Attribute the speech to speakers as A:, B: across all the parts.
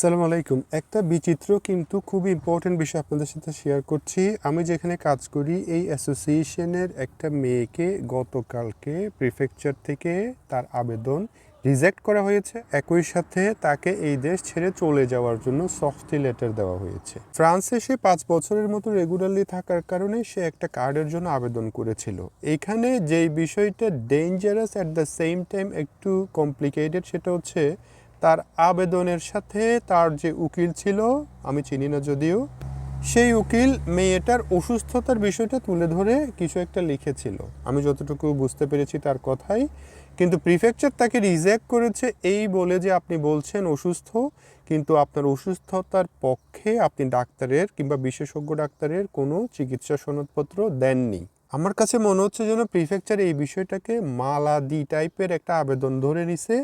A: সালাম আলাইকুম। একটা বিচিত্র কিন্তু খুব ইম্পর্টেন্ট বিষয় আপনাদের সাথে শেয়ার করছি। আমি যেখানে কাজ করি, এই অ্যাসোসিয়েশনের একটা মেয়েকে গতকালকে প্রিফেকচার থেকে তার আবেদন রিজেক্ট করা হয়েছে। একই সাথে তাকে এই দেশ ছেড়ে চলে যাওয়ার জন্য সফটি লেটার দেওয়া হয়েছে। ফ্রান্সে সে পাঁচ বছরের মতো রেগুলারলি থাকার কারণে সে একটা কার্ডের জন্য আবেদন করেছিল। এখানে যেই বিষয়টা dangerous at the same time একটু কমপ্লিকেটেড সেটা হচ্ছে তার আবেদনের সাথে তার যে উকিল ছিল, আমি চিনি না যদিও, সেই উকিল মেয়েটার অসুস্থতার বিষয়টা তুলে ধরে কিছু একটা লিখেছিল। আমি যতটুকু বুঝতে পেরেছি তার কথাই, কিন্তু প্রিফেকচার তাকে রিজেক্ট করেছে এই বলে যে আপনি বলছেন অসুস্থ, কিন্তু আপনার অসুস্থতার পক্ষে আপনি ডাক্তারের কিংবা বিশেষজ্ঞ ডাক্তারের কোনো চিকিৎসা সনদপত্র দেননি। আমার কাছে মনে হচ্ছে যেন প্রিফেকচার এই বিষয়টাকে মালাদি টাইপের একটা আবেদন ধরে নিছে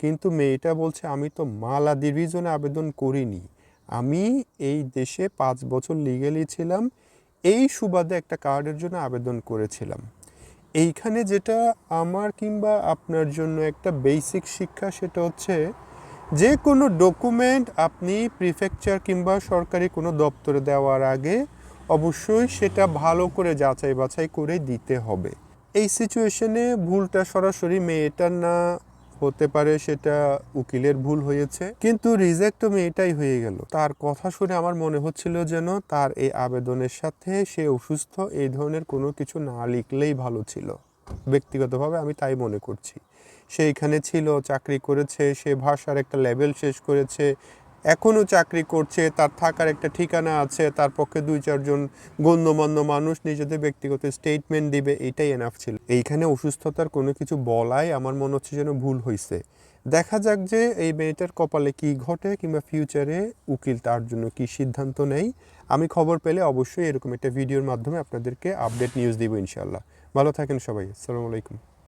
A: কিন্তু মেয়েটা বলছে, আমি তো মালা রিজনে আবেদন করিনি। আমি এই দেশে পাঁচ বছর লিগেলি ছিলাম, এই সুবাদে একটা কার্ডের জন্য আবেদন করেছিলাম। এইখানে যেটা আমার কিংবা আপনার জন্য একটা বেসিক শিক্ষা সেটা হচ্ছে, যে কোনো ডকুমেন্ট আপনি প্রিফেকচার কিংবা সরকারি কোনো দপ্তরে দেওয়ার আগে অবশ্যই সেটা ভালো করে যাচাই বাছাই করে দিতে হবে। এই সিচুয়েশনে ভুলটা সরাসরি মেয়েটার না হতে পারে সেটা উকিলের ভুল হয়েছে। কিন্তু রিজেক্টমি মেয়েটাই হয়ে গেল। তার কথা শুনে আমার মনে হচ্ছিল যেন তার এই আবেদনের সাথে সে অসুস্থ, এই ধরনের কোনো কিছু না লিখলেই ভালো ছিল। ব্যক্তিগতভাবে আমি তাই মনে করছি। সে এখানে ছিল, চাকরি করেছে, সে ভাষার একটা লেভেল শেষ করেছে এখনও চাকরি করছে, তার থাকার একটা ঠিকানা আছে, তার পক্ষে দুই চারজন গণ্যমান্য মানুষ নিজেদের ব্যক্তিগত স্টেটমেন্ট দিবে, এটাই এনাফ ছিল। এইখানে অসুস্থতার কোনো কিছু বলাই আমার মনে হচ্ছে যেন ভুল হয়েছে দেখা যাক যে এই মেয়েটার কপালে কি ঘটে কিংবা ফিউচারে উকিল তার জন্য কি সিদ্ধান্ত নেই। আমি খবর পেলে অবশ্যই এরকম একটা ভিডিওর মাধ্যমে আপনাদেরকে আপডেট নিউজ দিব ইনশাল্লাহ ভালো থাকেন সবাই, আসসালামু আলাইকুম।